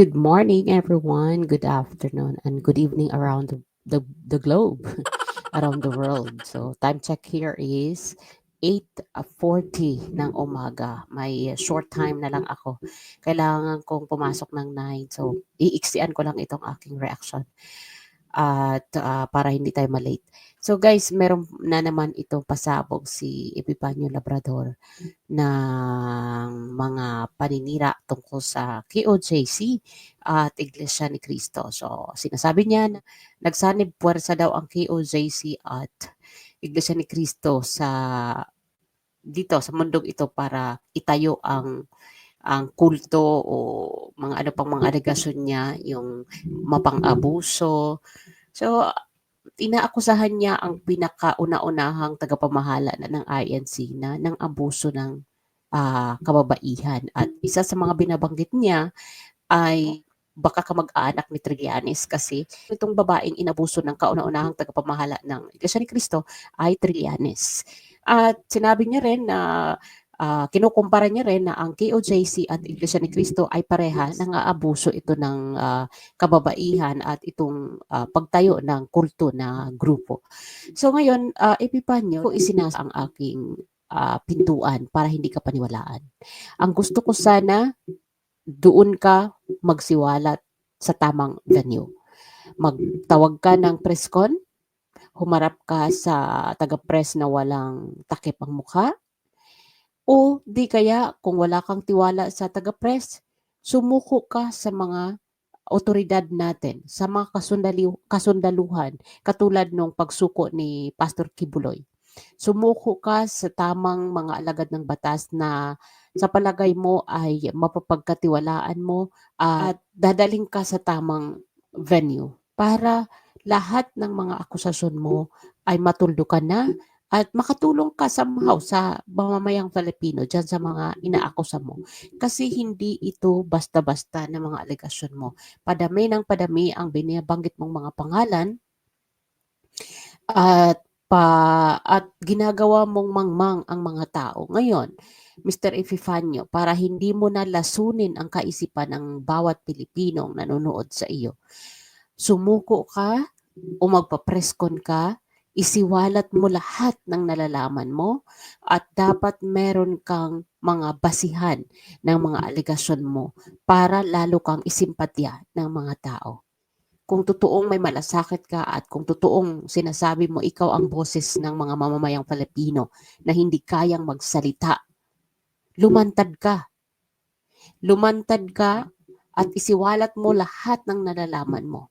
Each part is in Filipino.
Good morning, everyone. Good afternoon and good evening around the, the, the globe, around the world. So, time check here is 8.40 ng umaga. May short time na lang ako. Kailangan kong pumasok ng 9. So, iiksian ko lang itong aking reaction at ah, para hindi tayo malate. So guys, meron na naman itong pasabog si Epipanyo Labrador ng mga paninira tungkol sa KOJC at Iglesia ni Cristo. So sinasabi niya na nagsanib puwersa daw ang KOJC at Iglesia ni Cristo sa dito sa mundong ito para itayo ang ang kulto o mga ano pang mga alegasyon niya, yung mapang-abuso. So, inaakusahan niya ang pinakauna-unahang tagapamahala na ng INC na ng abuso ng ah, kababaihan. At isa sa mga binabanggit niya ay baka kamag-anak ni Trillanes kasi itong babaeng inabuso ng kauna-unahang tagapamahala ng Iglesia ni Cristo ay Trillanes. At sinabi niya rin na ah, kinukumpara niya rin na ang KOJC at Iglesia ni Cristo ay pareha nang aabuso ito ng ah, kababaihan at itong ah, pagtayo ng kulto na grupo. So ngayon, uh, Epipanyo, ko isinasa ang aking ah, pintuan para hindi ka paniwalaan. Ang gusto ko sana, doon ka magsiwalat sa tamang venue. Magtawag ka ng presscon, humarap ka sa taga-press na walang takip ang mukha, o di kaya kung wala kang tiwala sa taga-press, sumuko ka sa mga otoridad natin, sa mga kasundali, kasundaluhan, katulad nung pagsuko ni Pastor Kibuloy. Sumuko ka sa tamang mga alagad ng batas na sa palagay mo ay mapapagkatiwalaan mo at dadaling ka sa tamang venue para lahat ng mga akusasyon mo ay matuldukan na at makatulong ka somehow sa mamamayang Filipino dyan sa mga inaakusa mo. Kasi hindi ito basta-basta na mga alegasyon mo. Padami ng padami ang binabanggit mong mga pangalan at pa at ginagawa mong mangmang ang mga tao. Ngayon, Mr. Epifanio, para hindi mo na lasunin ang kaisipan ng bawat Pilipinong nanonood sa iyo, sumuko ka o magpapreskon ka isiwalat mo lahat ng nalalaman mo at dapat meron kang mga basihan ng mga aligasyon mo para lalo kang isimpatya ng mga tao. Kung totoong may malasakit ka at kung totoong sinasabi mo ikaw ang boses ng mga mamamayang Filipino na hindi kayang magsalita, lumantad ka. Lumantad ka at isiwalat mo lahat ng nalalaman mo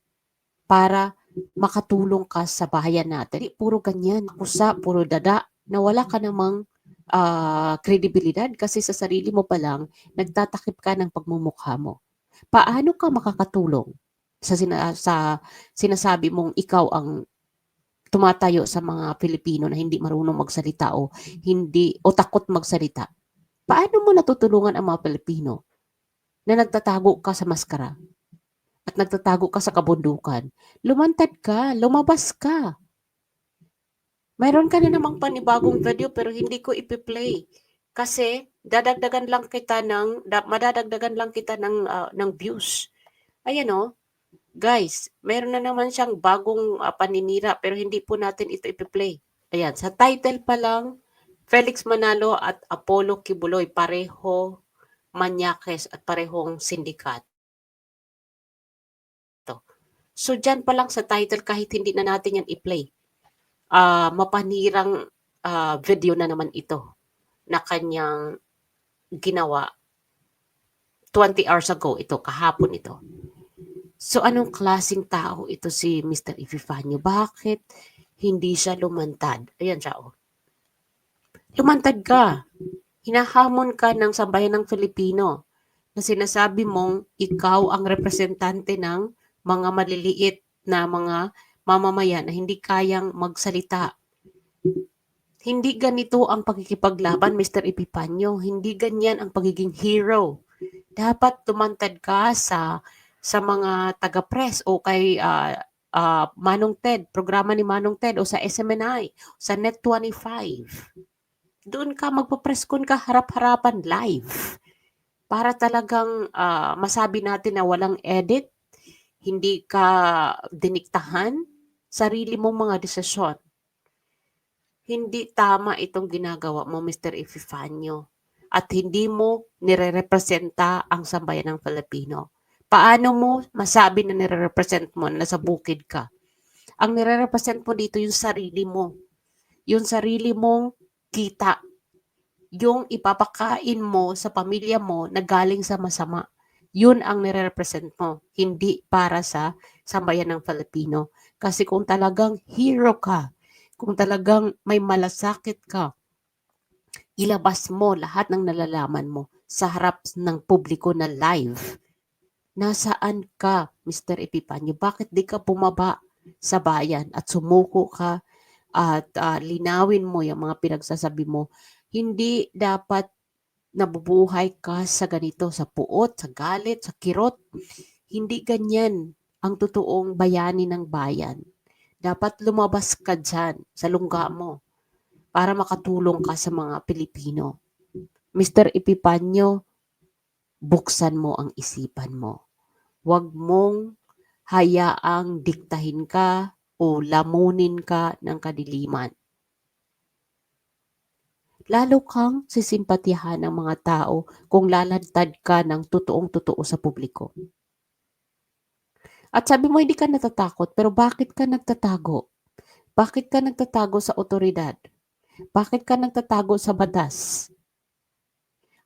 para makatulong ka sa bayan natin. Di, puro ganyan, kusa, puro dada, na wala ka namang uh, kredibilidad kasi sa sarili mo pa lang, nagtatakip ka ng pagmumukha mo. Paano ka makakatulong sa, sina, sa sinasabi mong ikaw ang tumatayo sa mga Pilipino na hindi marunong magsalita o hindi o takot magsalita? Paano mo natutulungan ang mga Pilipino na nagtatago ka sa maskara? At nagtatago ka sa kabundukan, lumantad ka, lumabas ka. Mayroon ka na namang panibagong video pero hindi ko ipi-play. Kasi dadagdagan lang kita ng da, madadagdagan lang kita ng uh, ng views. Ayan oh. Guys, mayroon na naman siyang bagong uh, paninira pero hindi po natin ito ipi-play. Ayan, sa title pa lang Felix Manalo at Apollo Kibuloy pareho manyakes at parehong sindikat. So dyan pa lang sa title kahit hindi na natin yan i-play. Uh, mapanirang uh, video na naman ito na kanyang ginawa 20 hours ago ito, kahapon ito. So anong klasing tao ito si Mr. Epifanio? Bakit hindi siya lumantad? Ayan siya oh. Lumantad ka. Hinahamon ka ng sambayan ng Filipino na sinasabi mong ikaw ang representante ng mga maliliit na mga mamamayan na hindi kayang magsalita. Hindi ganito ang pagkikipaglaban, Mr. Epipanyo. Hindi ganyan ang pagiging hero. Dapat tumantad ka sa sa mga taga-press o kay uh, uh, Manong Ted, programa ni Manong Ted o sa SMNI, sa Net25. Doon ka magpa-press con ka harap-harapan live. para talagang, ah, masabi natin na walang edit, hindi ka diniktahan, sarili mong mga desisyon. Hindi tama itong ginagawa mo, Mr. Epifanio. At hindi mo nirerepresenta ang sambayan ng Filipino. Paano mo masabi na nire-represent mo na nasa bukid ka? Ang nire-represent mo dito yung sarili mo. Yung sarili mong kita. Yung ipapakain mo sa pamilya mo na galing sa masama. Yun ang nire-represent mo. Hindi para sa sambayan ng Filipino. Kasi kung talagang hero ka, kung talagang may malasakit ka, ilabas mo lahat ng nalalaman mo sa harap ng publiko na live. Nasaan ka, Mr. Epipanyo? Bakit di ka bumaba sa bayan at sumuko ka at ah, linawin mo yung mga pinagsasabi mo? Hindi dapat nabubuhay ka sa ganito, sa puot, sa galit, sa kirot. Hindi ganyan ang totoong bayani ng bayan. Dapat lumabas ka dyan sa lungga mo para makatulong ka sa mga Pilipino. Mr. Epipanyo, buksan mo ang isipan mo. Huwag mong hayaang diktahin ka o lamunin ka ng kadiliman. Lalo kang sisimpatihan ng mga tao kung lalantad ka ng totoong totoo sa publiko. At sabi mo hindi ka natatakot, pero bakit ka nagtatago? Bakit ka nagtatago sa otoridad? Bakit ka nagtatago sa batas?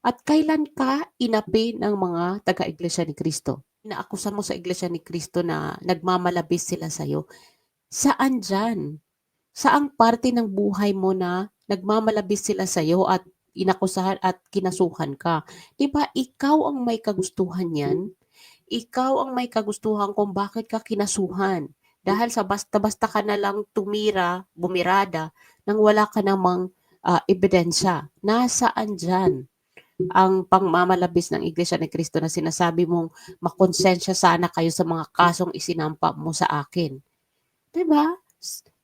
At kailan ka inapi ng mga taga-iglesia ni Kristo? Inaakusan mo sa iglesia ni Kristo na nagmamalabis sila sa'yo. Saan dyan? Saang parte ng buhay mo na nagmamalabis sila sa'yo at inakusahan at kinasuhan ka? Di ba ikaw ang may kagustuhan yan? Ikaw ang may kagustuhan kung bakit ka kinasuhan. Dahil sa basta-basta ka na lang tumira, bumirada, nang wala ka namang ah, ebidensya. Nasaan dyan ang pangmamalabis ng Iglesia ni Cristo na sinasabi mong makonsensya sana kayo sa mga kasong isinampa mo sa akin. 'Di ba?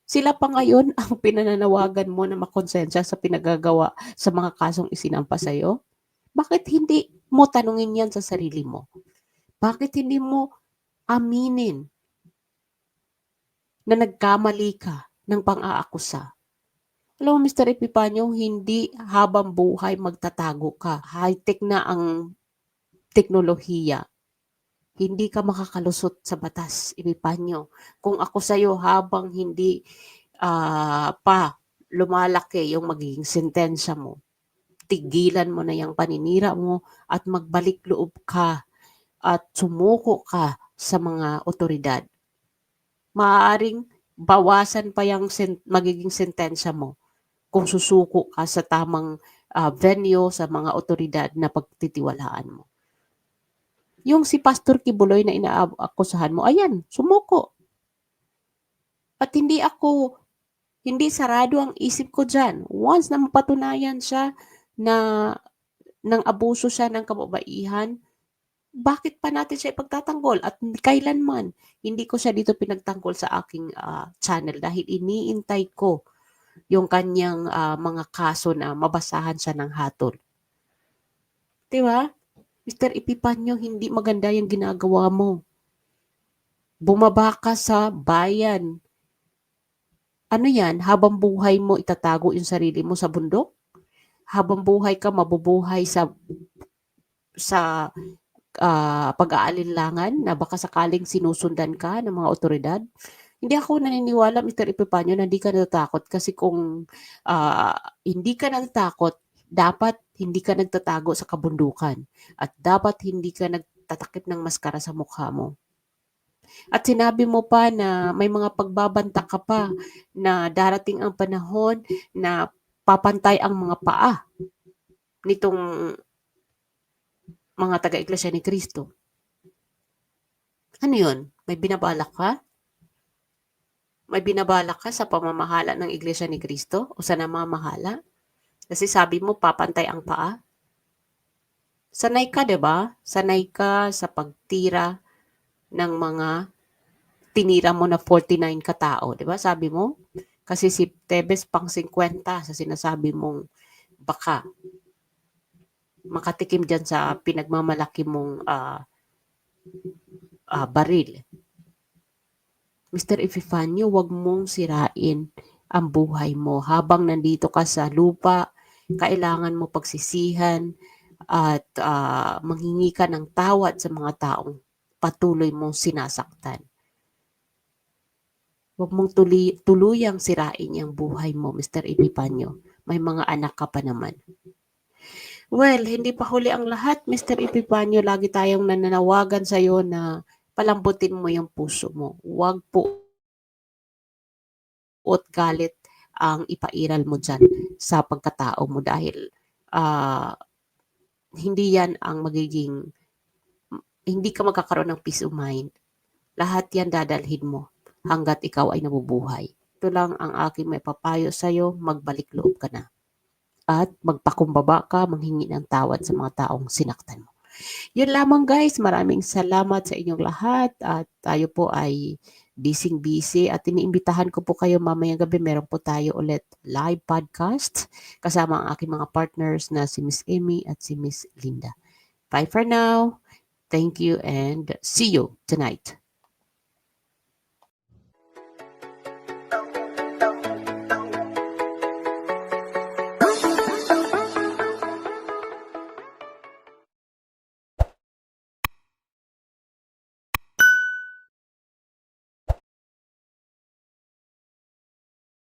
Sila pa ngayon ang pinananawagan mo na makonsensya sa pinagagawa sa mga kasong isinampa sa iyo? Bakit hindi mo tanungin yan sa sarili mo? Bakit hindi mo aminin na nagkamali ka ng pang-aakusa? Alam mo, Mr. Epipanyo, hindi habang buhay magtatago ka. High-tech na ang teknolohiya. Hindi ka makakalusot sa batas, Epipanyo. Kung ako sa'yo, habang hindi ah, pa lumalaki yung magiging sentensya mo, tigilan mo na yung paninira mo at magbalik loob ka at sumuko ka sa mga otoridad. Maaaring bawasan pa yung sen- magiging sentensya mo kung susuko ka sa tamang ah, venue sa mga otoridad na pagtitiwalaan mo. Yung si Pastor Kibuloy na inaakusahan mo, ayan, sumuko. At hindi ako, hindi sarado ang isip ko dyan. Once na mapatunayan siya na ng abuso siya ng kababaihan, bakit pa natin siya ipagtatanggol? At kailanman, hindi ko siya dito pinagtanggol sa aking ah, channel dahil iniintay ko yung kanyang ah, mga kaso na mabasahan siya ng hatol. Di ba? Mr. Epipanyo, hindi maganda yung ginagawa mo. Bumaba ka sa bayan. Ano yan? Habang buhay mo, itatago yung sarili mo sa bundok? Habang buhay ka, mabubuhay sa sa ah, pag-aalinlangan na baka sakaling sinusundan ka ng mga otoridad? Hindi ako naniniwala, Mr. Epipanyo, na hindi ka natatakot kasi kung ah, hindi ka natatakot, dapat hindi ka nagtatago sa kabundukan at dapat hindi ka nagtatakip ng maskara sa mukha mo. At sinabi mo pa na may mga pagbabanta ka pa na darating ang panahon na papantay ang mga paa nitong mga taga-iglesia ni Kristo. Ano yun? May binabalak ka? May binabalak ka sa pamamahala ng iglesia ni Kristo o sa namamahala? Kasi sabi mo, papantay ang paa. Sanay ka, ba? Sanay ka sa pagtira ng mga tinira mo na 49 katao, 'di ba? Sabi mo, kasi si Tebes pang 50 sa sinasabi mong baka. makatikim dyan sa pinagmamalaki mong ah, ah, baril. Mr. Epifanio, wag mong sirain ang buhay mo. Habang nandito ka sa lupa, kailangan mo pagsisihan at ah, manghingi ka ng tawad sa mga taong patuloy mong sinasaktan. Huwag mong tuli, tuluyang sirain yung buhay mo, Mr. Epifanio. May mga anak ka pa naman. Well, hindi pa huli ang lahat, Mr. Epifanio. Lagi tayong nananawagan sa iyo na palambutin mo yung puso mo. Huwag po at galit ang ipairal mo dyan sa pagkatao mo dahil ah, hindi yan ang magiging hindi ka magkakaroon ng peace of mind. Lahat yan dadalhin mo hanggat ikaw ay nabubuhay. Ito lang ang aking may papayo sa iyo, magbalik loob ka na. At magpakumbaba ka, manghingi ng tawad sa mga taong sinaktan mo. Yun lamang guys, maraming salamat sa inyong lahat at tayo po ay busy-busy at iniimbitahan ko po kayo mamayang gabi meron po tayo ulit live podcast kasama ang aking mga partners na si Miss Amy at si Miss Linda. Bye for now. Thank you and see you tonight.